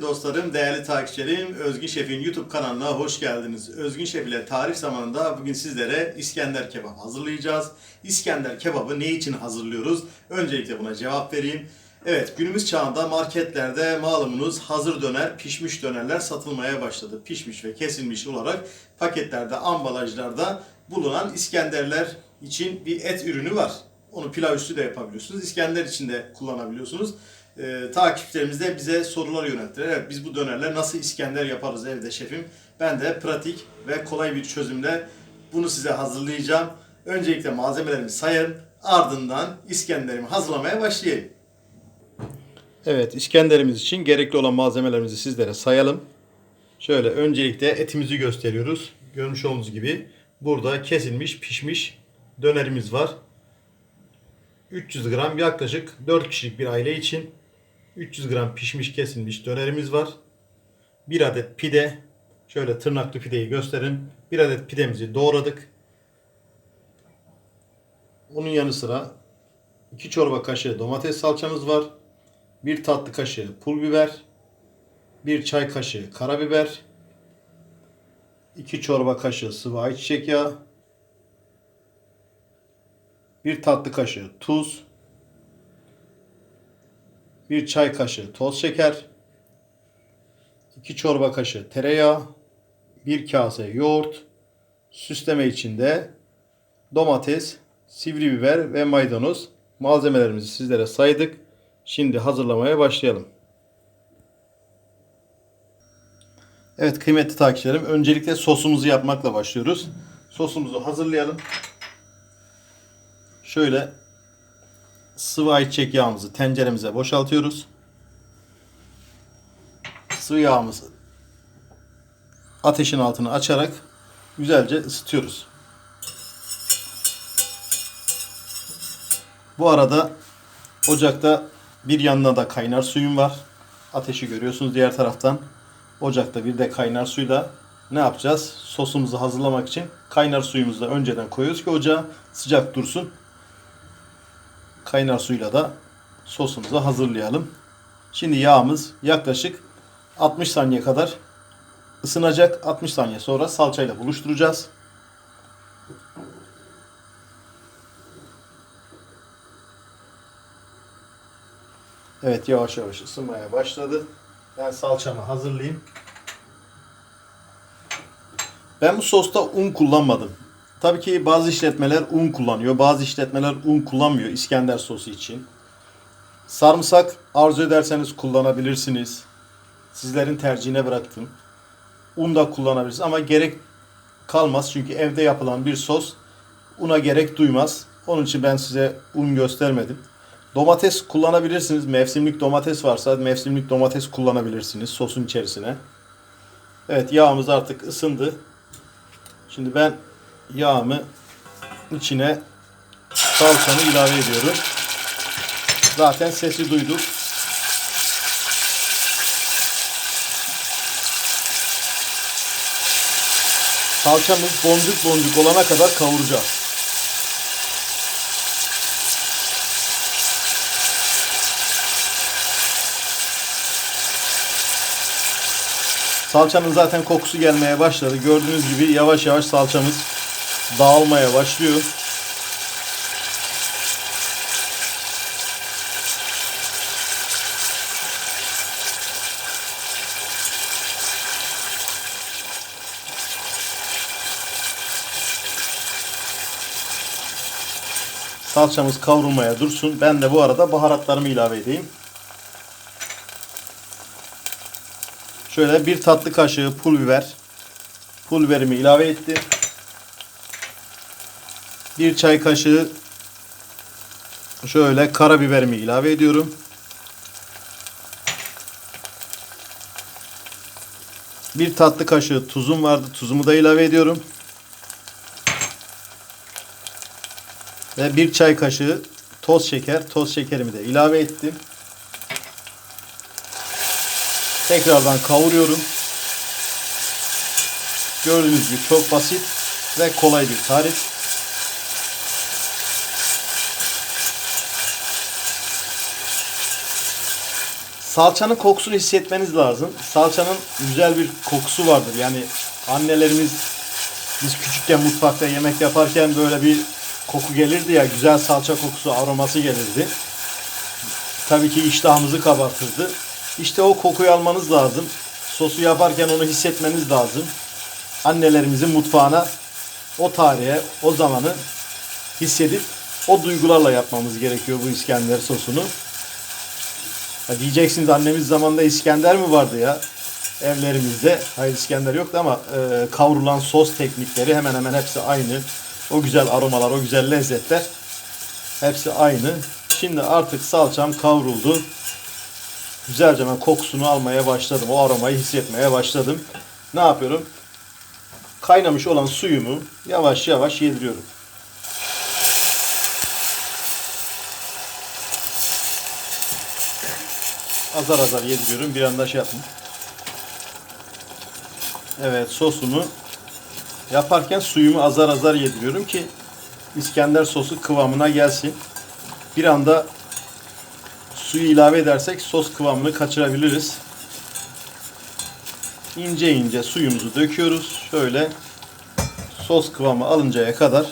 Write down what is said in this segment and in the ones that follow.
Dostlarım, değerli takipçilerim, Özgün Şef'in YouTube kanalına hoş geldiniz. Özgün Şef ile tarif zamanında bugün sizlere İskender kebap hazırlayacağız. İskender kebabı ne için hazırlıyoruz? Öncelikle buna cevap vereyim. Evet, günümüz çağında marketlerde malumunuz hazır döner, pişmiş dönerler satılmaya başladı. Pişmiş ve kesilmiş olarak paketlerde, ambalajlarda bulunan İskenderler için bir et ürünü var. Onu pilav üstü de yapabiliyorsunuz. İskender için de kullanabiliyorsunuz. Ee, takipçilerimiz de bize sorular yönelttiler. Evet biz bu dönerler nasıl İskender yaparız evde şefim? Ben de pratik ve kolay bir çözümle bunu size hazırlayacağım. Öncelikle malzemelerimi sayın. Ardından İskenderimi hazırlamaya başlayayım. Evet İskenderimiz için gerekli olan malzemelerimizi sizlere sayalım. Şöyle öncelikle etimizi gösteriyoruz. Görmüş olduğunuz gibi burada kesilmiş pişmiş dönerimiz var. 300 gram yaklaşık 4 kişilik bir aile için 300 gram pişmiş kesilmiş dönerimiz var. 1 adet pide. Şöyle tırnaklı pideyi gösterin. 1 adet pidemizi doğradık. Onun yanı sıra 2 çorba kaşığı domates salçamız var. 1 tatlı kaşığı pul biber. 1 çay kaşığı karabiber. 2 çorba kaşığı sıvı ayçiçek yağı. 1 tatlı kaşığı tuz, 1 çay kaşığı toz şeker, 2 çorba kaşığı tereyağı, 1 kase yoğurt, süsleme içinde domates, sivri biber ve maydanoz malzemelerimizi sizlere saydık. Şimdi hazırlamaya başlayalım. Evet kıymetli takipçilerim öncelikle sosumuzu yapmakla başlıyoruz. Sosumuzu hazırlayalım. Şöyle sıvı ayçiçek yağımızı tenceremize boşaltıyoruz. Sıvı yağımızı ateşin altını açarak güzelce ısıtıyoruz. Bu arada ocakta bir yanına da kaynar suyum var. Ateşi görüyorsunuz diğer taraftan. Ocakta bir de kaynar suyla ne yapacağız? Sosumuzu hazırlamak için kaynar suyumuzu da önceden koyuyoruz ki ocağa sıcak dursun kaynar suyla da sosumuzu hazırlayalım. Şimdi yağımız yaklaşık 60 saniye kadar ısınacak. 60 saniye sonra salçayla buluşturacağız. Evet yavaş yavaş ısınmaya başladı. Ben salçamı hazırlayayım. Ben bu sosta un kullanmadım. Tabii ki bazı işletmeler un kullanıyor, bazı işletmeler un kullanmıyor İskender sosu için. Sarımsak arzu ederseniz kullanabilirsiniz. Sizlerin tercihine bıraktım. Un da kullanabilirsiniz ama gerek kalmaz çünkü evde yapılan bir sos una gerek duymaz. Onun için ben size un göstermedim. Domates kullanabilirsiniz. Mevsimlik domates varsa mevsimlik domates kullanabilirsiniz sosun içerisine. Evet yağımız artık ısındı. Şimdi ben yağımı içine salçamı ilave ediyorum. Zaten sesi duyduk. Salçamız boncuk boncuk olana kadar kavuracağız. Salçanın zaten kokusu gelmeye başladı. Gördüğünüz gibi yavaş yavaş salçamız dağılmaya başlıyor. Salçamız kavrulmaya dursun. Ben de bu arada baharatlarımı ilave edeyim. Şöyle bir tatlı kaşığı pul biber. Pul biberimi ilave ettim. Bir çay kaşığı şöyle karabiberimi ilave ediyorum. Bir tatlı kaşığı tuzum vardı. Tuzumu da ilave ediyorum. Ve bir çay kaşığı toz şeker. Toz şekerimi de ilave ettim. Tekrardan kavuruyorum. Gördüğünüz gibi çok basit ve kolay bir tarif. Salçanın kokusunu hissetmeniz lazım. Salçanın güzel bir kokusu vardır. Yani annelerimiz biz küçükken mutfakta yemek yaparken böyle bir koku gelirdi ya güzel salça kokusu aroması gelirdi. Tabii ki iştahımızı kabartırdı. İşte o kokuyu almanız lazım. Sosu yaparken onu hissetmeniz lazım. Annelerimizin mutfağına o tarihe, o zamanı hissedip o duygularla yapmamız gerekiyor bu İskender sosunu. Ha diyeceksiniz annemiz zamanında İskender mi vardı ya? Evlerimizde. Hayır İskender yoktu ama e, kavrulan sos teknikleri hemen hemen hepsi aynı. O güzel aromalar, o güzel lezzetler hepsi aynı. Şimdi artık salçam kavruldu. Güzelce ben kokusunu almaya başladım. O aromayı hissetmeye başladım. Ne yapıyorum? Kaynamış olan suyumu yavaş yavaş yediriyorum. Azar azar yediriyorum. Bir anda şey yapın. Evet sosumu yaparken suyumu azar azar yediriyorum ki İskender sosu kıvamına gelsin. Bir anda suyu ilave edersek sos kıvamını kaçırabiliriz. İnce ince suyumuzu döküyoruz. Şöyle sos kıvamı alıncaya kadar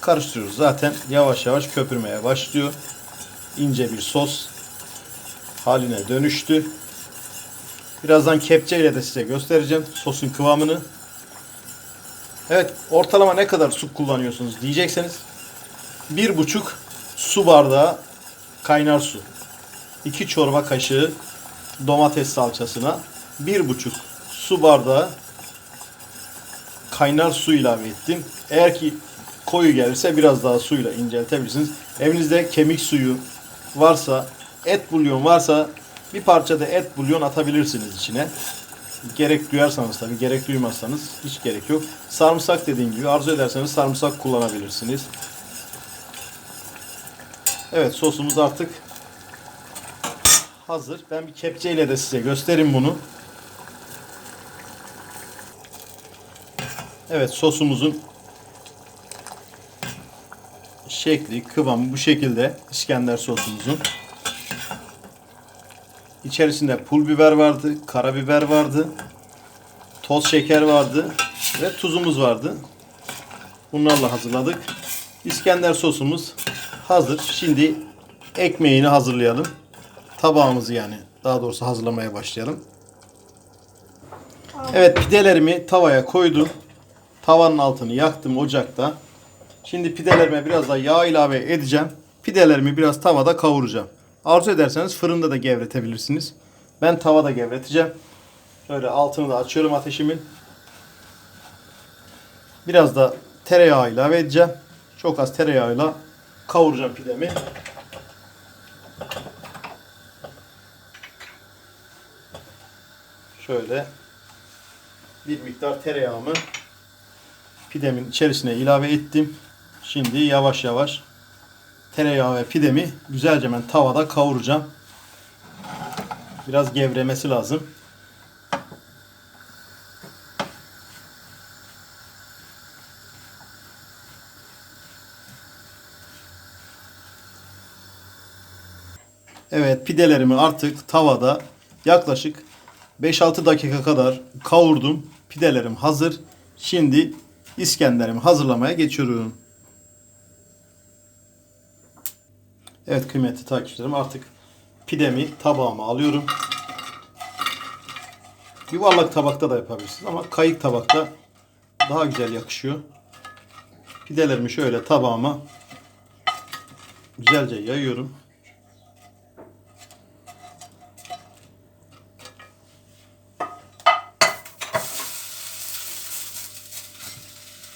karıştırıyoruz. Zaten yavaş yavaş köpürmeye başlıyor. İnce bir sos haline dönüştü. Birazdan kepçeyle de size göstereceğim sosun kıvamını. Evet ortalama ne kadar su kullanıyorsunuz diyecekseniz bir buçuk su bardağı kaynar su. 2 çorba kaşığı domates salçasına bir buçuk su bardağı kaynar su ilave ettim. Eğer ki koyu gelirse biraz daha suyla inceltebilirsiniz. Evinizde kemik suyu varsa, et bulyon varsa bir parça da et bulyon atabilirsiniz içine. Gerek duyarsanız tabii, gerek duymazsanız hiç gerek yok. Sarımsak dediğim gibi arzu ederseniz sarımsak kullanabilirsiniz. Evet sosumuz artık hazır. Ben bir kepçeyle de size göstereyim bunu. Evet sosumuzun şekli, kıvamı bu şekilde İskender sosumuzun. İçerisinde pul biber vardı, karabiber vardı, toz şeker vardı ve tuzumuz vardı. Bunlarla hazırladık. İskender sosumuz hazır. Şimdi ekmeğini hazırlayalım. Tabağımızı yani daha doğrusu hazırlamaya başlayalım. Evet pidelerimi tavaya koydum. Tavanın altını yaktım ocakta. Şimdi pidelerime biraz da yağ ilave edeceğim. Pidelerimi biraz tavada kavuracağım. Arzu ederseniz fırında da gevretebilirsiniz. Ben tavada gevreteceğim. Şöyle altını da açıyorum ateşimin. Biraz da tereyağı ilave edeceğim. Çok az tereyağıyla kavuracağım pidemi. Şöyle bir miktar tereyağımı pidemin içerisine ilave ettim. Şimdi yavaş yavaş tereyağı ve pidemi güzelce ben tavada kavuracağım. Biraz gevremesi lazım. Evet pidelerimi artık tavada yaklaşık 5-6 dakika kadar kavurdum. Pidelerim hazır. Şimdi İskender'imi hazırlamaya geçiyorum. Evet kıymetli takipçilerim artık pidemi tabağıma alıyorum. Yuvarlak tabakta da yapabilirsiniz ama kayık tabakta daha güzel yakışıyor. Pidelerimi şöyle tabağıma güzelce yayıyorum.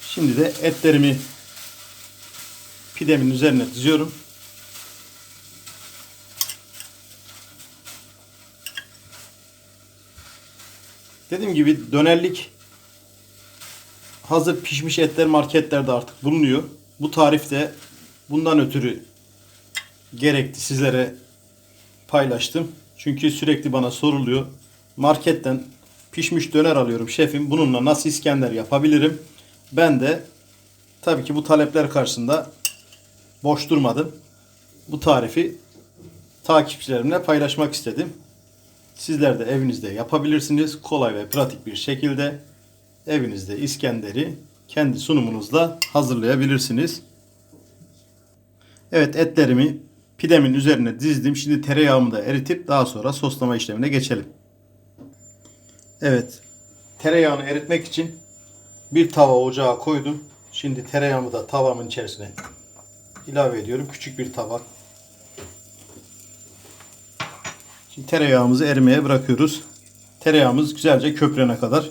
Şimdi de etlerimi pidemin üzerine diziyorum. Dediğim gibi dönerlik hazır pişmiş etler marketlerde artık bulunuyor. Bu tarif de bundan ötürü gerekti sizlere paylaştım. Çünkü sürekli bana soruluyor. Marketten pişmiş döner alıyorum şefim. Bununla nasıl İskender yapabilirim? Ben de tabii ki bu talepler karşısında boş durmadım. Bu tarifi takipçilerimle paylaşmak istedim. Sizler de evinizde yapabilirsiniz. Kolay ve pratik bir şekilde evinizde İskender'i kendi sunumunuzla hazırlayabilirsiniz. Evet etlerimi pidemin üzerine dizdim. Şimdi tereyağımı da eritip daha sonra soslama işlemine geçelim. Evet tereyağını eritmek için bir tava ocağa koydum. Şimdi tereyağımı da tavamın içerisine ilave ediyorum. Küçük bir tabak. Tereyağımızı erimeye bırakıyoruz. Tereyağımız güzelce köpürene kadar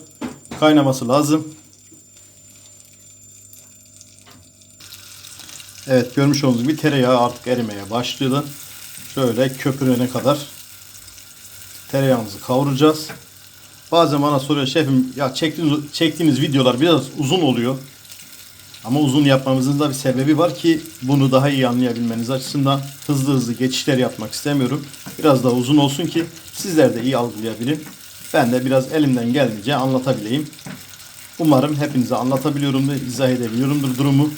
kaynaması lazım. Evet görmüş olduğunuz gibi tereyağı artık erimeye başladı. Şöyle köpürene kadar tereyağımızı kavuracağız. Bazen bana soruyor şefim ya çektiğiniz, çektiğiniz videolar biraz uzun oluyor. Ama uzun yapmamızın da bir sebebi var ki bunu daha iyi anlayabilmeniz açısından hızlı hızlı geçişler yapmak istemiyorum. Biraz daha uzun olsun ki sizler de iyi algılayabilin. Ben de biraz elimden geldiğince anlatabileyim. Umarım hepinize anlatabiliyorumdur, izah edebiliyorumdur durumu.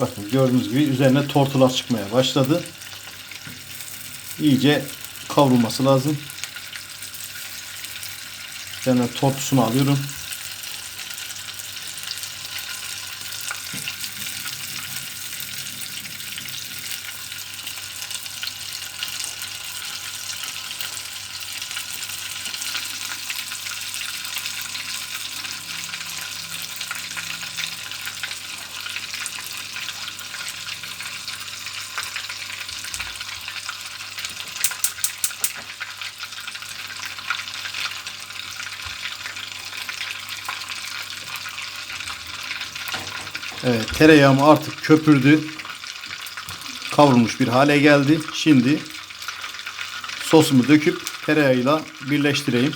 Bakın gördüğünüz gibi üzerine tortular çıkmaya başladı. İyice kavrulması lazım. Üzerine tortusunu alıyorum. Evet tereyağım artık köpürdü. Kavrulmuş bir hale geldi. Şimdi sosumu döküp tereyağıyla birleştireyim.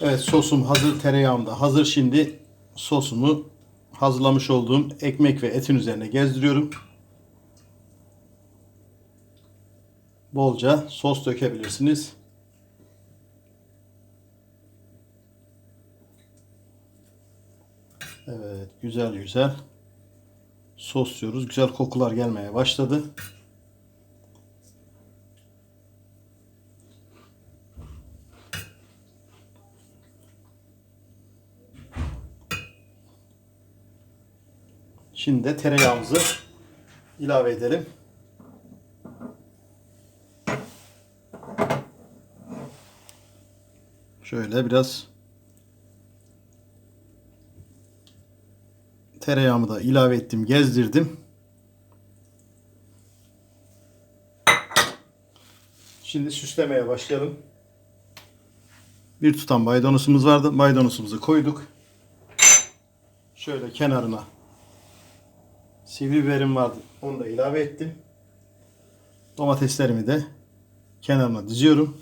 Evet sosum hazır, tereyağım da hazır. Şimdi sosumu hazırlamış olduğum ekmek ve etin üzerine gezdiriyorum. Bolca sos dökebilirsiniz. Evet, güzel güzel sosluyoruz. Güzel kokular gelmeye başladı. Şimdi de tereyağımızı ilave edelim. Şöyle biraz Tereyağımı da ilave ettim, gezdirdim. Şimdi süslemeye başlayalım. Bir tutam maydanozumuz vardı. Maydanozumuzu koyduk. Şöyle kenarına sivri biberim vardı. Onu da ilave ettim. Domateslerimi de kenarına diziyorum.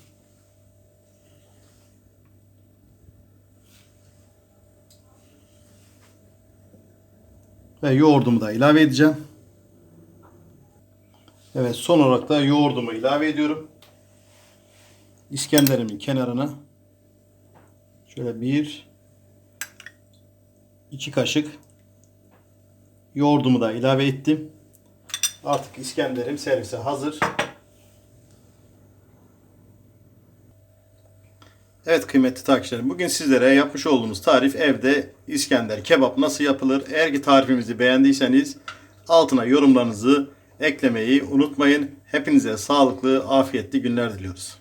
Ve yoğurdumu da ilave edeceğim. Evet son olarak da yoğurdumu ilave ediyorum. İskenderimin kenarına şöyle bir iki kaşık yoğurdumu da ilave ettim. Artık İskender'im servise hazır. Evet kıymetli takipçilerim bugün sizlere yapmış olduğumuz tarif evde İskender kebap nasıl yapılır? Eğer ki tarifimizi beğendiyseniz altına yorumlarınızı eklemeyi unutmayın. Hepinize sağlıklı, afiyetli günler diliyoruz.